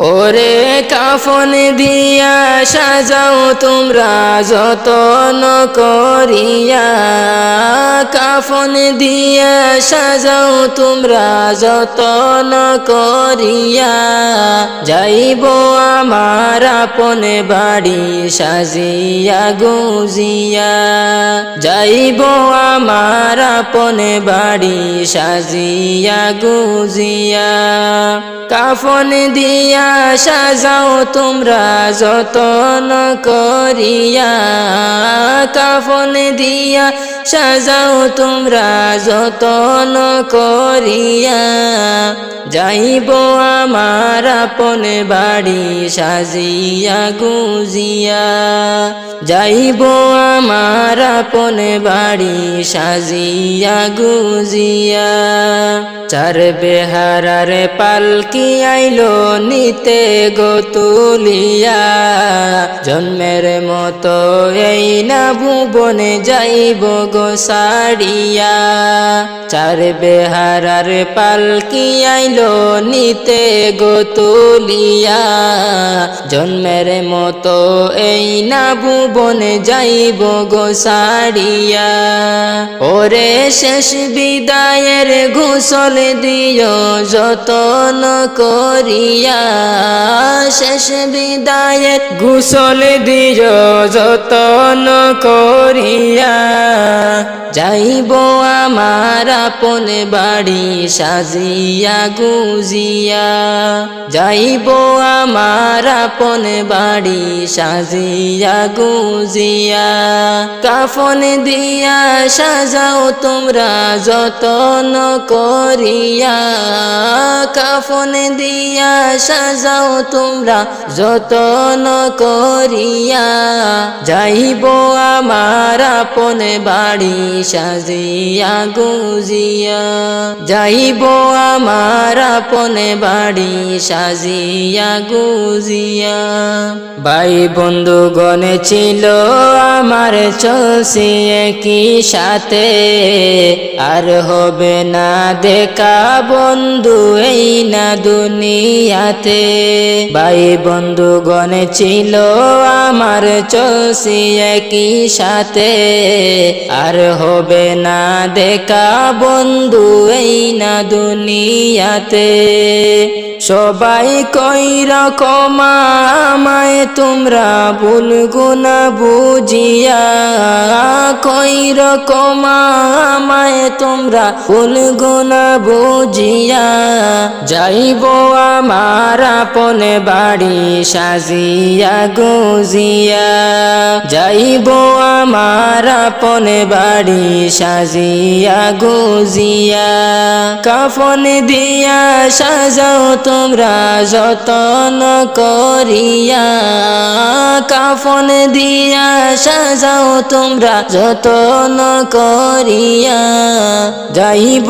ওরে কাফন দিয়া সাজাও তোমরা যতন করিয়া। কাফন দিয়া সাজাও তোমরা যতন করিয়া। যাইব আমার আপন বাড়ি সাজিয়া গুজিয়া। যাইব আমার আপন বাড়ি সাজিয়া গুজিয়া। কাফন দিয়া সাজাও তোমরা যতন করিয়া, কাফন দিয়া, সাজাও তোমরা যতন করিয়া। যাইব আমার আপন বাড়ি সাজিয়া গুজিয়া। যাইব আমার আপন বাড়ি সাজিয়া গুজিয়া। চার বেহারার পালকি আইলো নিতে গো তুলিয়া। জন্মের মতো এই না ভুবনে যাইব গো সাড়িয়া চার বেহারার পালকি আইলো নিতে গো তুলিয়া। জন্মের মতো এই না ভুবনে যাইব গো সাড়িয়া ওরে শেষ বিদায়ের ঘুষল দিও, যতন করিয়া শেষ বিদায়ের ঘুষল দিও, যতন করিয়া। যাইব আমার আপন বাড়ি সাজিয়া গুজিয়া। যাইব আমার আপন বাড়ি সাজিয়া গুজিয়া। কাফন দিয়া সাজাও তোমরা যতন করিয়া কাফন দিয়া সাজাও তোমরা, যতন করিয়া যাইব আমার আপন বাড়ি সাজিয়া গুজিয়া। যাইব আমার আপন বাড়ি সাজিয়া গুজিয়া। ভাই বন্ধু গনে ছিল আমার চলছে কি সাথে, আর হবে না দেখা বন্ধু এই না দুনিয়াতে। ভাই বন্ধু গনে ছিল আমার চলছি কি সাথে। আর হবে না দেখা বন্ধু এই না দুনিয়াতে। সবাই কই রকম আমায় তোমরা ভুলগো না বুঝিয়া কই রকম আমায় তোমরা ভুলগো না বুঝিয়া যাইব আমার আপন বাড়ি সাজিয়া গুজিয়া। যাইব আমার আপন বাড়ি সাজিয়া গুজিয়া। কাফন দিয়া সাজাও তোমরা যতন করিয়া কাফন দিয়া সাজাও, তোমরা যতন করিয়া যাইব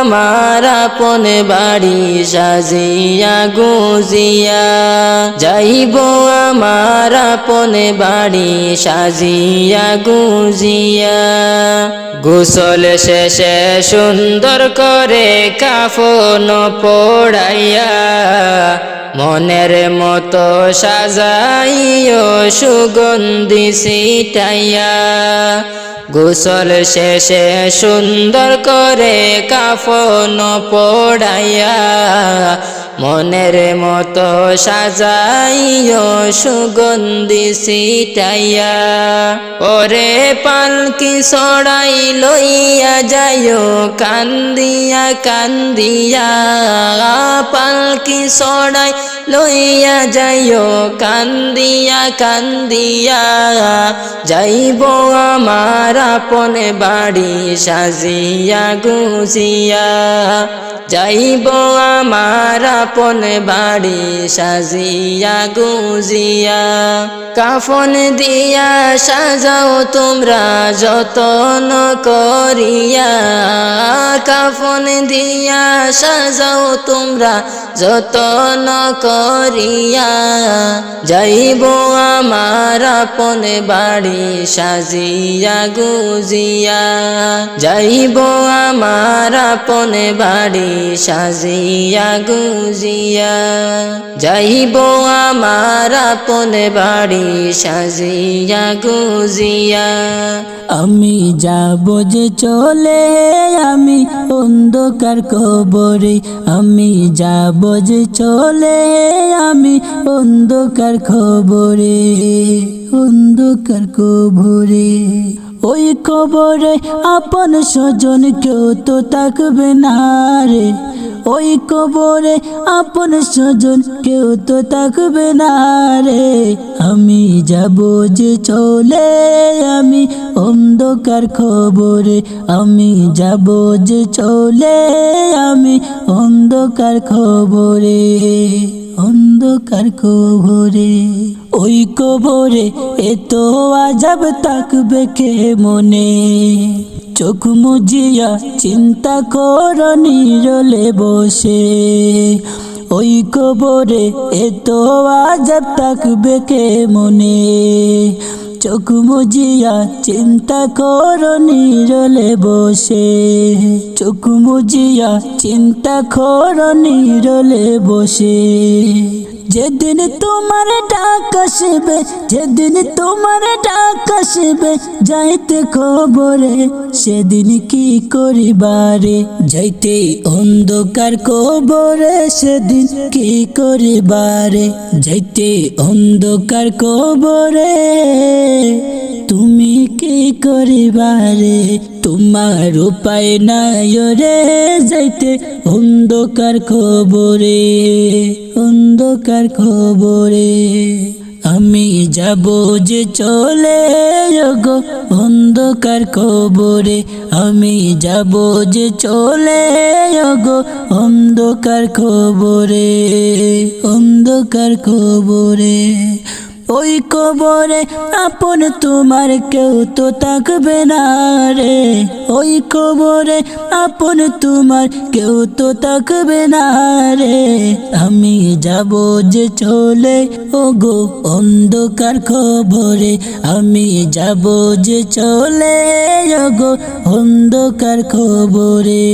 আমার আপন বাড়ি সাজিয়া গুজিয়া। যাইব আমার আপন বাড়ি সাজিয়া গুজিয়া। গোসল শেষে সুন্দর করে কাফন পড়াইয়া মনের মতো সাজাইও সুগন্ধি সিটাইয়া গোসল শেষে সুন্দর করে কাফন পড়াইয়া মনের মতো সাজাইও সুগন্ধি সিটাইয়া ওরে পালকি সড়াই লইয়া যাইও কান্দিয়া কান্দিয়া। পালকি সড়াই লইয়া যাইও, কান্দিয়া কান্দিয়া যাইব আমার আপন বাড়ি সাজিয়া গুজিয়া। যাইব আমার আপন বাড়ি সাজিয়া গুজিয়া। কাফন দিয়া সাজাও তোমরা যতন করিয়া। কাফন দিয়া সাজাও তোমরা যতন করিয়া যাইব আমার আপন বাড়ি সাজিয়া গুজিয়া। যাইব আমার আপন বাড়ি সাজিয়া গুজিয়া। যাইব আমার আপন বাড়ি সাজিয়া গুজিয়া। আমি যাব যে চলে, আমি অন্ধকার কবরে। আমি যাব যে চলে আমি অন্ধকার খবরে, অন্ধকার কবরে। ওই কবরে আপন স্বজন কেউ তো থাকবে না রে। ওই কবরে আপন স্বজন কেউ তো থাকবে না রে। আমি যাব যে চলে, আমি অন্ধকার খবরে। আমি যাব যে চলে, আমি অন্ধকার খবরে। অন্ধকার কবরে, ওই কবরে এত আজাব থাকবে কে মনে? চোখ মুজিয়া চিন্তা কর, নিরলে বসে। ওই কবরে এত আজাব তাক বেকে মনে চোখ মুজিয়া চিন্তা কর নিরলে বসে। চোখ মুজিয়া চিন্তা কর নিরলে বসে। যেদিন তোমার ডাক আসবে, যেদিন তোমার ডাক আসবে, যাইতে খবরে, সেদিন কি করিবারে যাইতে অন্ধকার কবরে সেদিন কি করিবারে যাইতে অন্ধকার কবরে তুমি কি করিবারে? তোমার উপায় নাই রে যাইতে। অন্ধকার খবরে অন্ধকার খবরে। আমি যাব যে চলে গো অন্ধকার খবরে। আমি যাব যে চলে গো অন্ধকার খবরে অন্ধকার খবরে। ওই কবরে আপন তোমার কেউ তো থাকবে না রে। ওই কবরে আপন তোমার কেউ তো থাকবে না রে। আমি যাব যে চলে ও গো অন্ধকার খবরে আমি যাব যে চলে ও গো অন্ধকার খবরে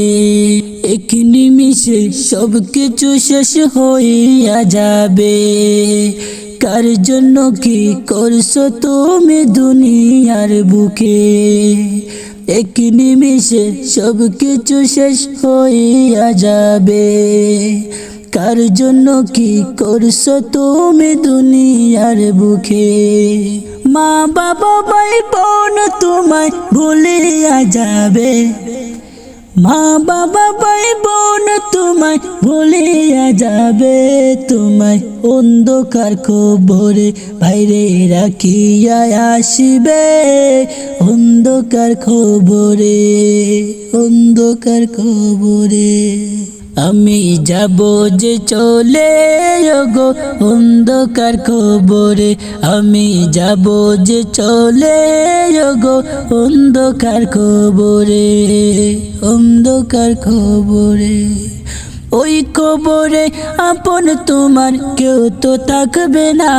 এক নিমিষে সব কিছু শেষ হইয়া যাবে। কার জন্য কি করছ তুমি দুনিয়ার বুকে? এক নিমিষে সব কিছু শেষ হইয়া যাবে। কার জন্য কি করছ তুমি দুনিয়ার বুকে? মা বাবা ভাই বোন তোমায় ভুলিয়া যাবে। মা বাবা, ভাই বোন, তোমায় ভুলিয়া যাবে, তোমায় অন্ধকার খবরে বাইরে রাখিয়া আসিবে। অন্ধকার খবরে অন্ধকার খবরে আমি যাব যে চলে গো অন্ধকার খবরে আমি যাব যে চলে গো অন্ধকার খবরে অন্ধকার খবরে ওই কবরে আপন তোমার কেউ তো থাকবে না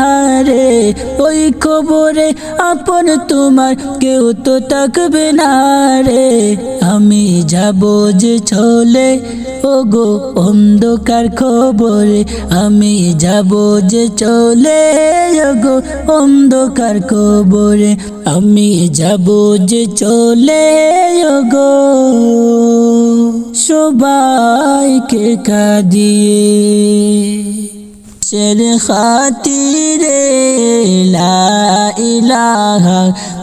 রে। ওই কবরে আপন তোমার কেউ তো থাকবে না রে। আমি যাব যে চলে ও গো অন্ধকার খবরে। আমি যাব যে চলে ও গো অন্ধকার খবরে। আমি যাব যে চলে ও গো সবাইকে কাঁদিয়ে। সের খাতিরে লা ইলাহা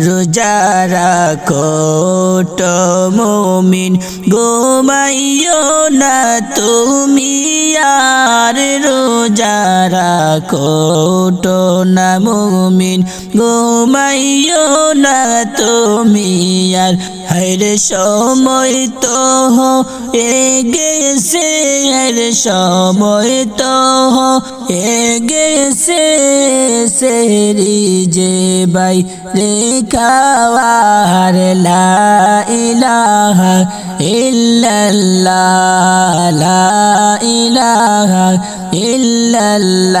রোজা রাখো তো মুমিন গোমাইও না তুমি আর রোজা রাখো তো না মুমিন গোমাইও না তুমি আর হরে সময় তো এগেছে হর সময় তো এগেছে সেরি যে বাই রে খাওয়ার লা ইলাহা ইল্লাল্লাহ লা ইলাহা ইল্লাল্লাহ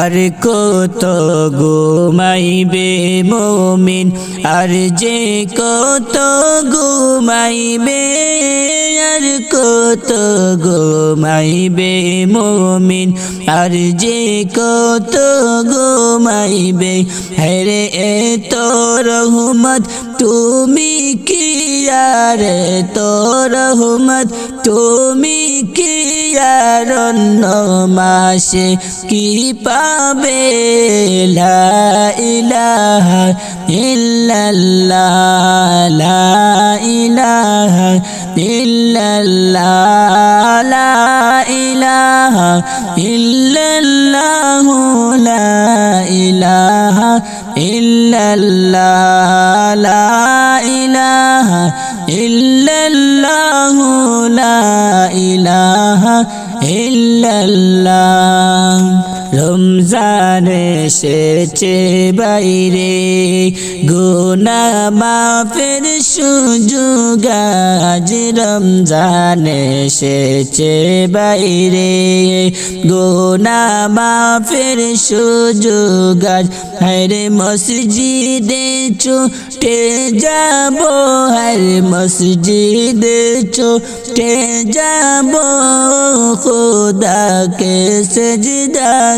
আর কত ঘুমাইবে মমিন? আর যে কত ঘুমাইবে, আর কত ঘুমাইবে মমিন? আর যে কত ঘুমাইবে এ তো রহমত। তুমি কি আর তো রহমত? তুমি কি আর অন্য মাসে কি পাবে লা ইলাহা ইল্লাল্লাহ লা ইলাহা ইল্লাল্লাহ লা ইলাহা ইল্লাল্লাহ লা ইলাহা ইল্লাল্লাহ লা ইলাহা ইল্লাল্লাহ লা ইলাহা ইল্লাল্লাহ রমজান এসেছে বাইরে। গুনা মাফের সুযোগ আজ রমজান এসেছে বাইরে। গুনা মাফের সুযোগ আজ হরে মসজিদে ছুটে যাব হর মসজিদে ছুটে যাব। খুদাকে সজদা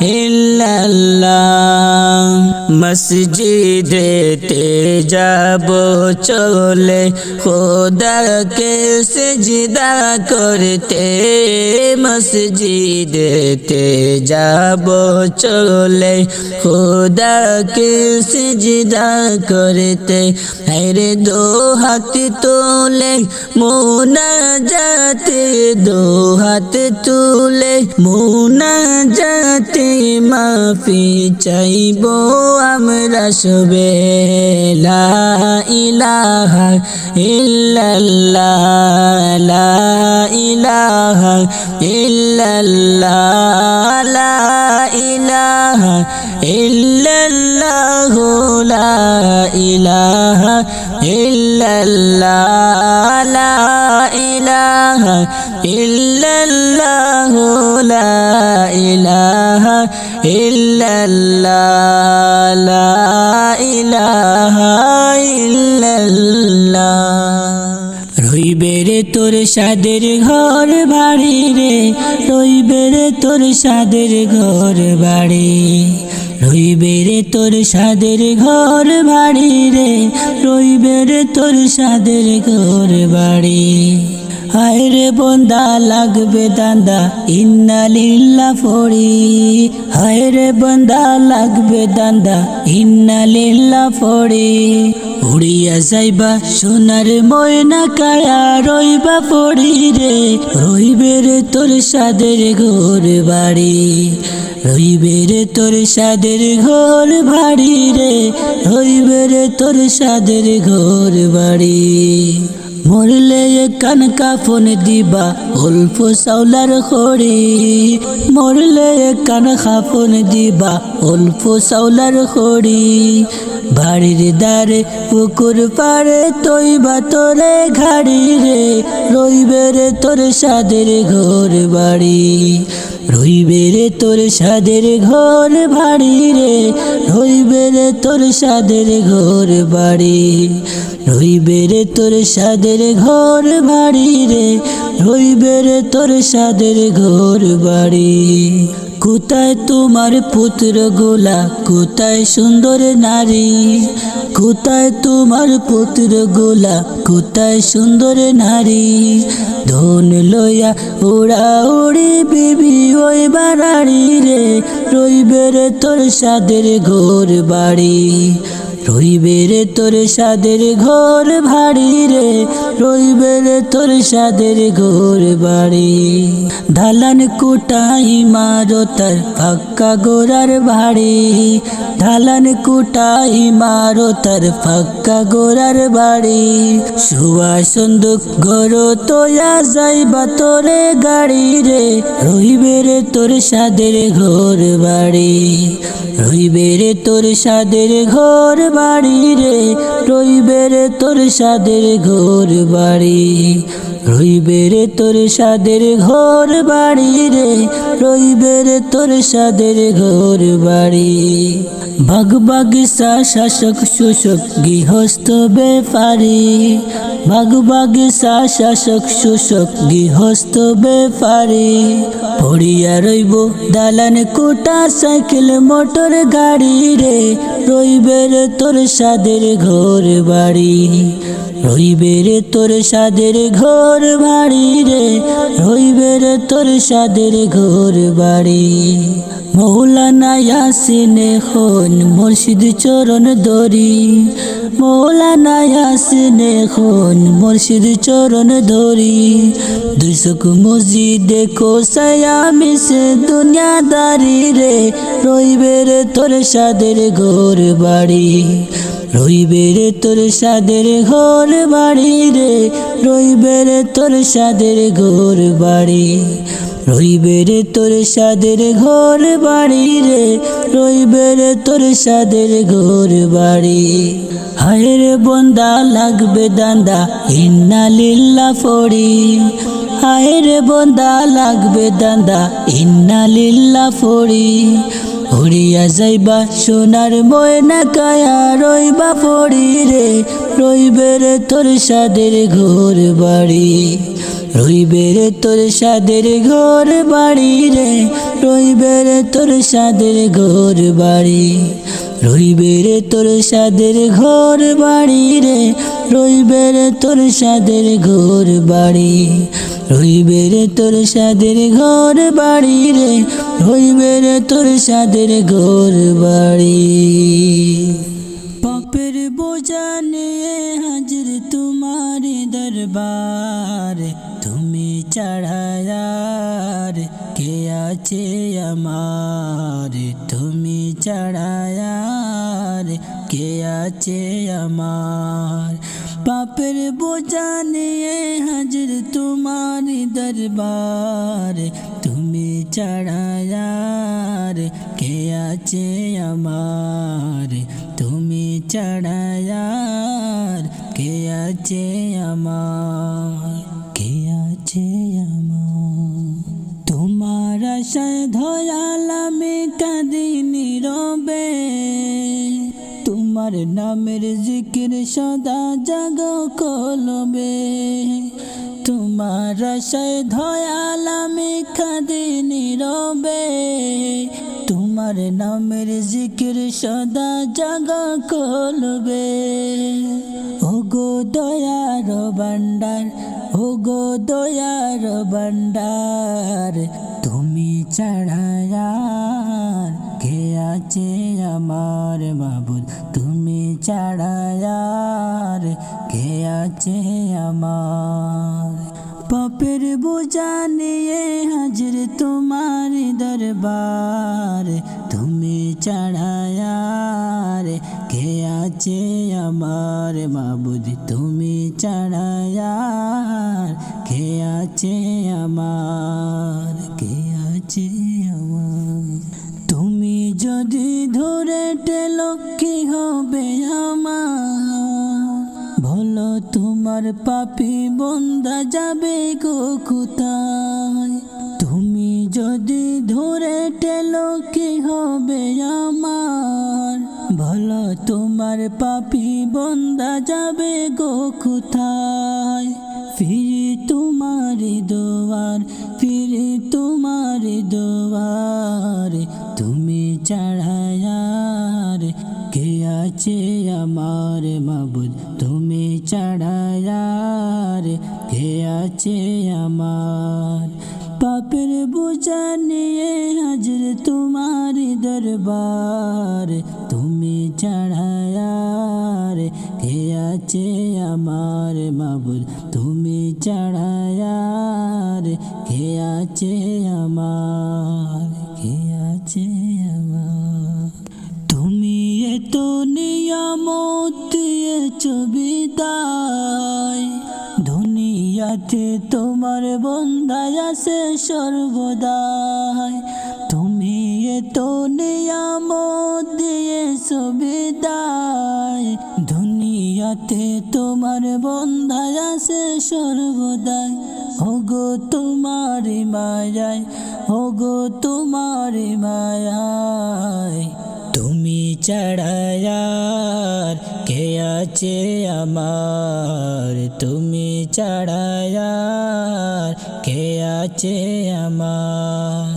ইল্লাল্লাহ মসজিদেতে যাব চলে। খোদাকে সেজদা করতে মসজিদেতে যাব চলে। খোদাকে সেজদা করতে হরে দো হাত তোলে মোনা যাতে দো হাত তুলে মোনা যাতে মাফি চাইব আমরা সবে। লা ইলাহা ইল্লাল্লাহ, লা ইলাহা ইল্লাল্লাহ, লা ইলাহা ইল্লাল্লাহ ইলাহা ইল্লাল্লাহ ইলাহা ইল্লাল্লাহ লা ইলাহা ইল্লাল্লাহ লা ইলাহা তোর সাদের ঘর বাড়ি রে রইবে রে তোর সাদের ঘর বাড়ি। রইবে রে তোর সাদের ঘর বাড়ি রে রইবে রে তোর সাদের ঘর বাড়ি। হায় রে বন্দা লাগবে দান্দা ইন্না লিল্লা ফড়ি হায় রে বন্দা লাগবে দান্দা ইন্না লিল্লা ফড়ি উড়িয়া যাইবা সোনার ময়না কায়া, রইবা পড়ি রে। রইবে রে তোর সাদের ঘর বাড়ি। রইবে রে তোর সাদের ঘর বাড়ি রে। রইবে রে তোর সাদের ঘর বাড়ি। মরলে কান কাফন দিবা অল্প সাউলার খড়ি। মরলে কান খাফন দিবা অল্প সাউলার খড়ি। বাড়ির দ্বারে পুকুর পাড়ে তৈবা তোরে ঘাড়ি রে, রইবে রে তোর সাদের ঘর বাড়ি। রইবে রে তোর সাদের ঘর বাড়ি রে, রইবে রে তোর সাদের ঘর বাড়ি। রইবে রে তোর সাদের ঘর বাড়ি রে, রইবে রে তোর সাদের ঘর বাড়ি। কোথায় তোমার পুত্র গোলা? কোথায় সুন্দর নারী? কোথায় তোমার পুত্র গোলা? কোথায় সুন্দর নারী? ধন লইয়া ওড়া উড়ি বিবি ওই বাড়ি রে। রইবে তোর সাদের ঘোর বাড়ি। রইবে রে তোর সাদের ঘর ভাড়ি রে, রইবে রে তোর সাদের ঘর বাড়ি। ধালান কুটাই মারতার ফাক্কা গোরার ভাড়ি ধালান কুটাই মারতার ফাক্কা গোরার বাড়ি। শুয়া সন্দুক ঘর তোয়া যাইবা তোরে গাড়ি রে, রইবে রে তোর সাদের ঘর বাড়ি। রইবে রে তোর সাদের ঘর বাড়ি রে রইবে রে তোর সাদের ঘোর বাড়ি রইবে রে তোর সাদের ঘর বাড়ি রে, রইবে রে তোর সাদের ঘর বাড়ি। বাগ বাগিসা শাসক শোষক গৃহস্থ বেপারি বাগ বাগিসা শাসক শোষক গৃহস্থ বেপারি পড়িয়া রইব দালান কোটা সাইকেল মোটর গাড়ি রে, রইবে রে তোর সাদের ঘর বাড়ি। রইবে রে তোর সাদের ঘর বাড়ি রে, রইবে রে তোর সাদের ঘর বাড়ি। মৌলানা ইয়াসিনে হন মুর্শিদ চরণ দরি মৌলানা ইয়াসিনে হন মুর্শিদ চরণ দরি দুইশক মসজিদ কোসায়া মিশে দুনিয়াদারি রে, রইবে রে তোর সাদের ঘর বাড়ি। রইবে রে তোর সাদের ঘর বাড়ি রে, রইবে রে তোর সাদের ঘর বাড়ি। রইবে রে তোর সাদের ঘর বাড়ি রে, রইবে রে তোর সাদের ঘর বাড়ি। হায় রে বন্দা, লাগবে দান্দা, ইন্না লিল্লা ফড়ি। হায় রে বন্দা, লাগবে দান্দা, ইন্না লিল্লা ফড়ি। উড়িয়া যাইবা, সোনার ময়না কায়া রইবা পড়ি রে রইবে রে তোর সাদের ঘর বাড়ি। রইবে রে তোর সাদের ঘর বাড়ি রে। রইবে রে তোর সাদের ঘর বাড়ি। রইবে রে তোর সাদের ঘর বাড়ি রে। রইবে রে তোর সাদের ঘর বাড়ি। রইবে রে তোর সাদের ঘর বাড়ি রে। রইবে রে তোর সাদের ঘর বাড়ি। পাপের বোঝা নিয়ে হাজির তোমার দরবার। তুমি চড়ায়ার কে আছে আমার? তুমি চড়ায়ার কে আছে আমার? পাপের বোঝা নিয়ে হাজির তোমার দরবার। চড়ায়ার, কে আছে আমার? তুমি চড়ায়ার, কে আছে আমার? কে আছে আমার? তোমার আশায় ধয়ালামে কাঁদিনি রবে তোমার নামের জিকির সদা জাগ কলবে তোমার আশায় ধয়ালামে কাঁদিনি রবে তোমার নামের জিকির সদা জাগ কলবে ও গো দয়ার ভান্ডার ও গো দয়ার ভান্ডার তুমি ছাড়ায়ার কে আছে আমার মাবুদ? তুমি ছাড়ায়ার কে আছে আমার পাপের বোঝা নিয়ে হাজির তোমার দরবার। তুমি চড়ায়ার কে আছে আমার মাবুদ? তুমি চড়ায়ার কে আছে আমার? কে আছে আমার? তুমি যদি ধরে টেলো, কি হবে আমার? তোমার পাপি বন্দা যাবে গো কোথায়? তুমি যদি ধরে টেলো, কি হবে আমার? বলো তোমার পাপি বন্দা যাবে গো কোথায়? ফিরে তোমার দোয়ার, ফিরে তোমার দোয়ার। তুমি চড়ায়ার কে আছে আমার? তুমি চড়ায়ার, কে আছে আমার? পাপের বোঝা নিয়ে হাজির তোমার দরবার। তুমি চড়ায়ার, কে আছে আমার? মাবুদ, তুমি চড়ায়ার, কে আছে আমার? দুনিয়াতে তোমার বন্ধায় আছে সর্বদাই। তুমি এত নিয়ামত দিয়েছ বিদায়। দুনিয়াতে তোমার বন্ধায় আছে সর্বদাই। ওগো তোমার মায়ায়, ওগো তোমার মায়ায়। তুমি চড়ায়ার আছে আমার, তুমি চড়ায়ার কে আছে আমার?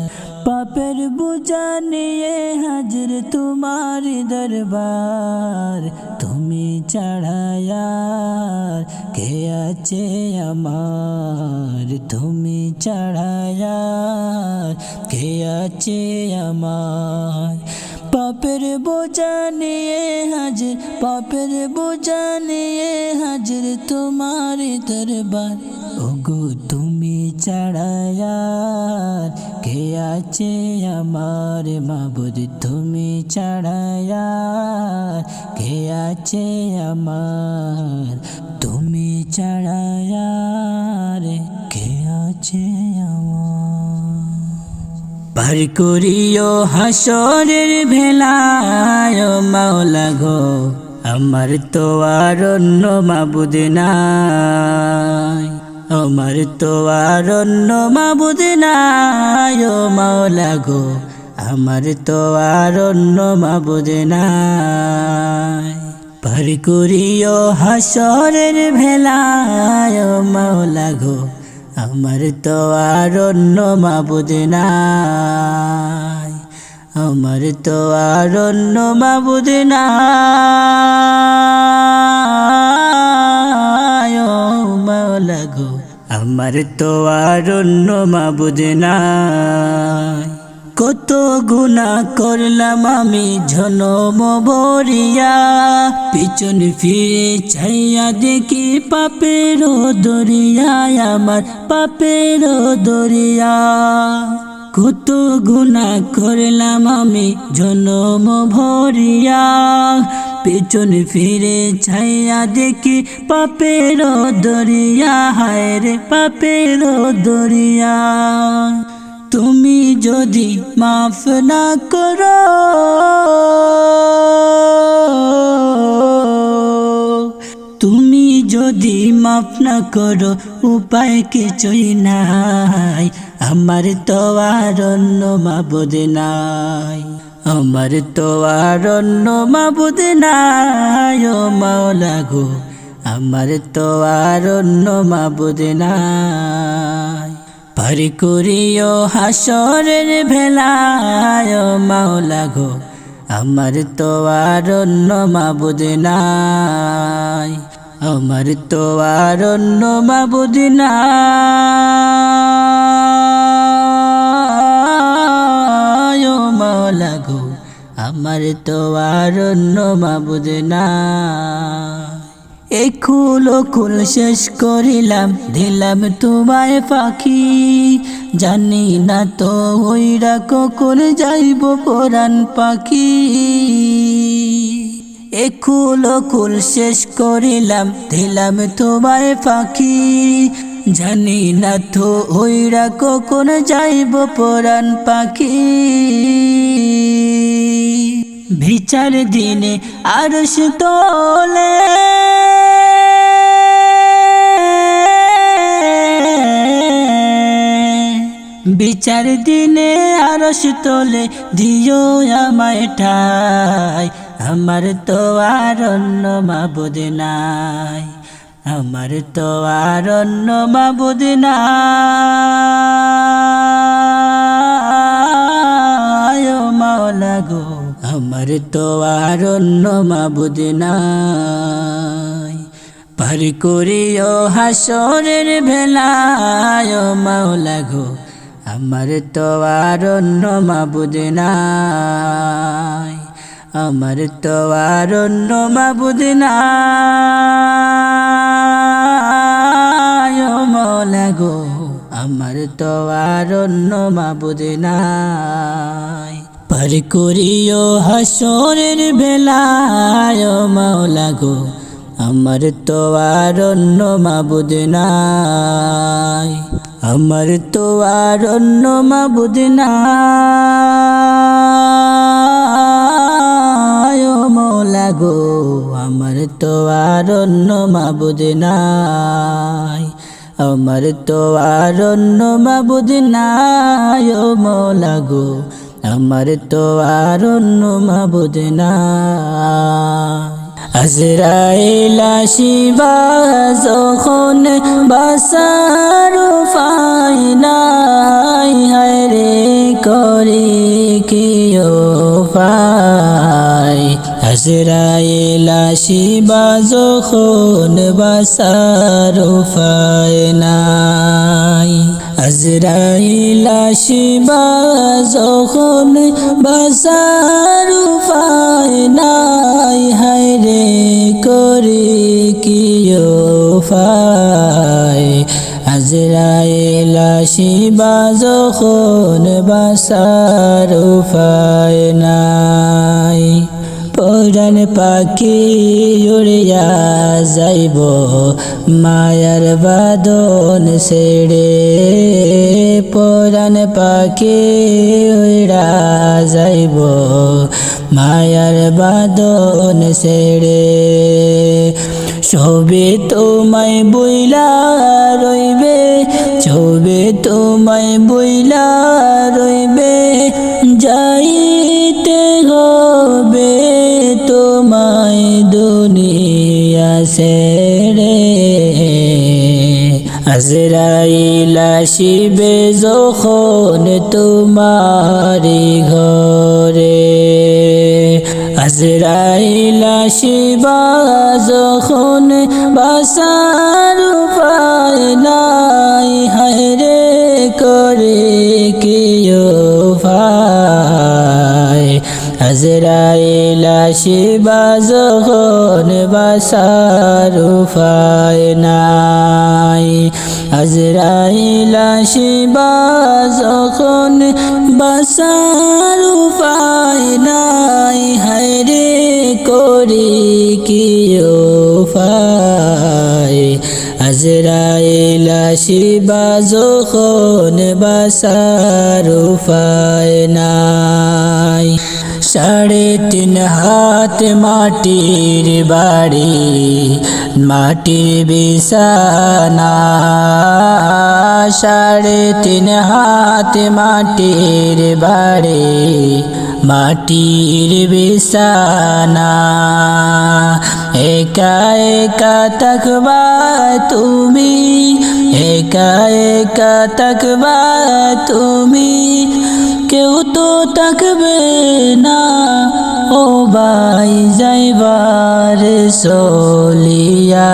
পাপের বুঝা নিয়ে হাজির তোমার দরবার, তুমি চড়ায়ার কে আছে আমার? তুমি চড়ায়ার কে আছে আমার? পাপের বোঝা নিয়ে হাজির, পাপের বোঝা নিয়ে হাজির তোমার দরবার। ওগো, তুমি চড়ায়ার কে আছে আমার মাবুদ? তুমি চড়ায়ার কে আছে আমার? তুমি চড়ায়ার পার করিও হাসরের ভেলায় মাওলা গো, আমার তো আর অন্য মাবুদ নাই। আমার তো আর অন্য মাবুদ নাই ও মাওলা গো, আমার তো আর অন্য মাবুদ নাই। পার করিও হাসরের ভেলায় মাওলা গো আমার তো আর অন্য মাবুদ নাই। আমার তো আর অন্য মাবুদ নাই। মাওলা গো, আমার তো আর অন্য মাবুদ নাই। কত গুণা করলাম আমি জনম ভরিয়া পিছন ফিরে চাইয়া দেখি পাপের দরিয়ায় আমার পাপের দরিয়া। কত গুণা করলাম আমি জনম ভরিয়া পেছন ফিরে ছাইয়া দেখি পাপের দরিয়া, হায় রে পাপের দরিয়া। তুমি যদি মাফ না করো, তুমি যদি মাফ না করো, উপায় কিছুই নাই। আমার তো আর অন্য মাবুদ নাই। আমার তো আর অন্য মাবুদ নাই, ও মাওলা গো। আমার তো আর অন্য মাবুদ নাই। পার করিও হাসরের ভেলায় মাওলা গো, আমার তো আর অন্য মাবুদ নাই। আমার তো আর অন্য মাবুদ নাই। মাওলা গো, আমার তো আর অন্য মাবুদ নাই। এই কুল শেষ করিলাম, দিলাম তোমায় পাখি। জানি না তো ওইরা কখন যাইব পরাণ পাখি। এ কুল শেষ করিলাম, দিলাম তোমায় পাখি। জানি না তো ওইরা কখন যাইব পরাণ পাখি। বিচার দিনে আরশ তোলে। বিচার দিনে আরস তোলে, দিও আমায় ঠাই। আমার তো আর অন্য মাবুদ নাই। আমার তো আর অন্য মাবুদ নাই। ও মাওলা গো, আমার তো আর অন্য মাবুদ নাই। পার করিও হাসরের ভেলায়, ও মাওলা গো আমার তো আর অন্য মাবুদ নাই। আমার তো আর অন্য মাবুদ নাই। ও মাওলা গো, আমার তো আর অন্য মাবুদ নাই। পার করিও হাসরের ভেলায় ও মাওলা গো, আমার তো আর অন্য মাবুদ নাই। আমার তো আর অন্য মাবুদ মৌলা গো, আমার তো আর অন্য মাবুদ নাই। আমার তো আর অন্য মাবুদ নাই। ও মৌলা গো, আমার তো আর অন্য মাবুদ নাই। আজরাইল আসিবা যখন বাসার ফাইনাই হায়রে করি কি পাই আজরাইল আসিবা যখন বাসার ফাইনাই আজরাইল আসিবা যখন বাসার ফাইনাই হায়রে করি কি ফাই আজরাইল আসিবা যখন বাসার ফাইনাই পরাণ পাখি উড়িয়া যাইব, মায়ার বাদন সেড়ে পরাণ পাখি উড়া যাইব, মায়ার বাদন সেড়ে ছবি তোমায় বইলা রইবে, ছবি তোমায় বইলা রইবে, যাইতে হবে। ছেড়ে আজরাইল আসিবে যখন তোমারি ঘরে। আজরাইল আসিবা যখন বাসার আজরাইল আসিবা যখন বাসার উপায় নাই। আজরাইল আসিবা যখন বাসার উপায় নাই, হায়রে করি কি উপায়? আজরাইল আসিবা যখন বাসার উপায় নাই। সাড়ে তিন হাত মাটির বাড়ি মাটির বিছানা। সাড়ে তিন হাত মাটির বাড়ি, মাটির বিছানা। একা একা তকবা তুমি, একা একা তকবা তুমি। কেউ তো তাকবে না। ও ভাই যাইবার সলিয়া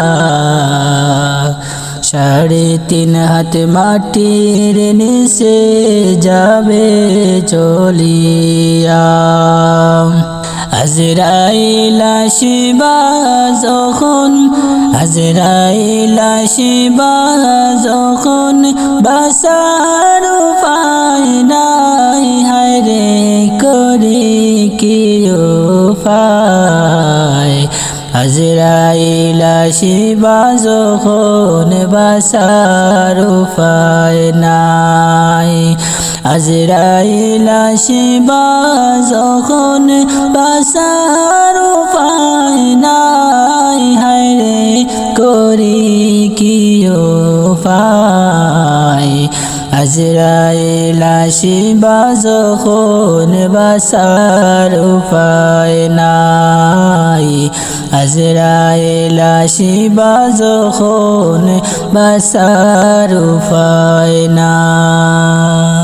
সাড়ে তিন হাত মাটির নিচে যাবে চলিয়া। আজরাইল আসিবা যখন আজরাইল আসিবা যখন বাসার উপায় নাই হায়রে করে কি উপায়? আজরাইল আসিবা যখন বাসার উপায় নাই। আজরাইল আসিবা যখন বাসার উপায় নাই। হায়রে করি কি উপায়? আজরাইল আসিবা যখন বাসার উপায় নাই। আজরাইল আসিবা যখন বাসার উপায় নাই।